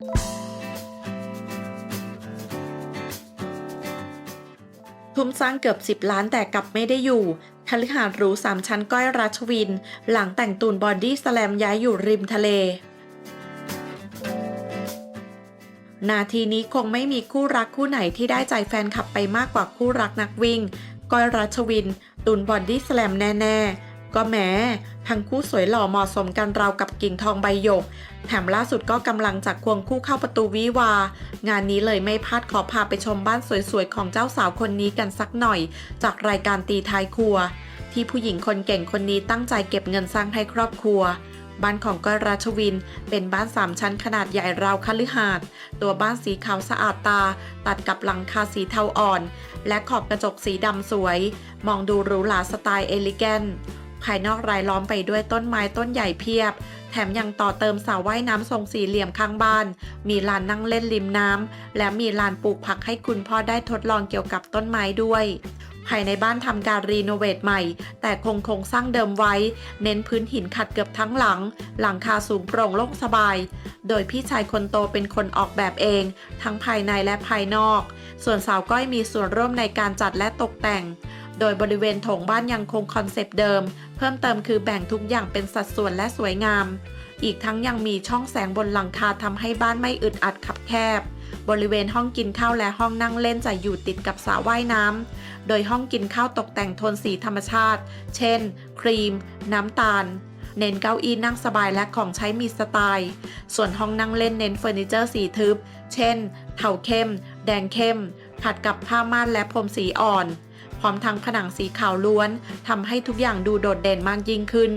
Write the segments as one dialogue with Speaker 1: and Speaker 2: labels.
Speaker 1: ทุ่มสร้างเกือบ 10 ล้านแต่กลับไม่ได้อยู่คฤหาสน์หรูสามชั้นก้อยราชวิน หลังแต่งตูนบอดี้สแลมย้ายอยู่ริมทะเล นาทีนี้คงไม่มีคู่รักคู่ไหนที่ได้ใจแฟนคลับไปมากกว่าคู่รักนักวิ่ง ก้อยรัชวิน ตูนบอดี้สแลมแน่ ๆ ก็แหม้ ทั้งคู่สวยหล่อเหมาะสมกันราวกับกิ่งทองใบหยก แถมล่าสุดก็กำลังจากควงคู่เข้าประตูวิวา งานนี้เลยไม่พลาดขอพาไปชมบ้านสวยๆ ของเจ้าสาวคนนี้กันสักหน่อย จากรายการตีท้ายครัว ที่ผู้หญิงคนเก่งคนนี้ตั้งใจเก็บเงินสร้างให้ครอบครัวบ้านของก้อยราชวิน เป็นบ้านสามชั้นขนาดใหญ่ราวคฤหาสน์ตัวบ้านสีขาวสะอาดตา ตัดกับหลังคาสีเทาอ่อน และขอบกระจกสีดำสวย มองดูหรูหราสไตล์เอลิแกน ภายนอกรายล้อมไปด้วยต้นไม้ต้นใหญ่เพียบ แถมยังต่อเติมสระว่ายน้ำทรงสี่เหลี่ยมข้างบ้าน มีลานนั่งเล่นริมน้ำ และมีลานปลูกผักให้คุณพ่อได้ทดลองเกี่ยวกับต้นไม้ด้วยภายในบ้านทำการรีโนเวทใหม่ แต่คงโครงสร้างเดิมไว้ เน้นพื้นหินขัดเกือบทั้งหลัง หลังคาสูงโปร่งโล่งสบาย โดยพี่ชายคนโตเป็นคนออกแบบเอง ทั้งภายในและภายนอก ส่วนสาวก้อยมีส่วนร่วมในการจัดและตกแต่ง โดยบริเวณโถงบ้านยังคงคอนเซปต์เดิม เพิ่มเติมคือแบ่งทุกอย่างเป็นสัดส่วนและสวยงาม อีกทั้งยังมีช่องแสงบนหลังคาทำให้บ้านไม่อึดอัดขับแคบ บริเวณห้องกินข้าวและห้องนั่งเล่นจะอยู่ติดกับสระว่ายน้ำ โดยห้องกินข้าวตกแต่งโทนสีธรรมชาติ เช่น ครีม น้ำตาลเน้นเก้าอี้นั่งสบายและของใช้มีสไตล์ ส่วนห้องนั่งเล่นเน้นเฟอร์นิเจอร์สีทึบ เช่นเทาเข้ม แดงเข้ม ผัดกับผ้าม่านและพรมสีอ่อน พร้อมทั้งผนังสีขาวล้วนทำให้ทุกอย่างดูโดดเด่นมากยิ่งขึ้น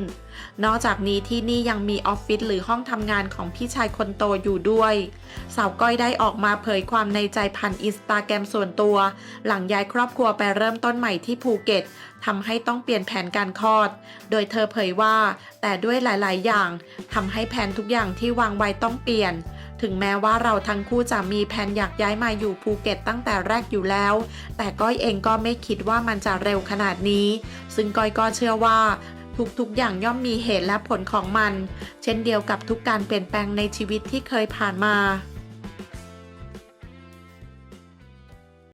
Speaker 1: นอกจากนี้ที่นี่ยังมีออฟฟิศหรือห้องทำงานของพี่ชายคนโตอยู่ด้วย สาวก้อยได้ออกมาเผยความในใจผ่านอินสตาแกรมส่วนตัว หลังย้ายครอบครัวไปเริ่มต้นใหม่ที่ภูเก็ตทำให้ต้องเปลี่ยนแผนการคลอด โดยเธอเผยว่า แต่ด้วยหลาย ๆ อย่างทำให้แผนทุกอย่างที่วางไว้ต้องเปลี่ยน ถึงแม้ว่าเราทั้งคู่จะมีแผนอยากย้ายมาอยู่ภูเก็ตตั้งแต่แรกอยู่แล้ว แต่ก้อยเองก็ไม่คิดว่ามันจะเร็วขนาดนี้ ซึ่งก้อยก็เชื่อว่าทุกๆ อย่างย่อมมีเหตุและผลของมัน เช่นเดียวกับทุกการเปลี่ยนแปลงในชีวิตที่เคยผ่านมา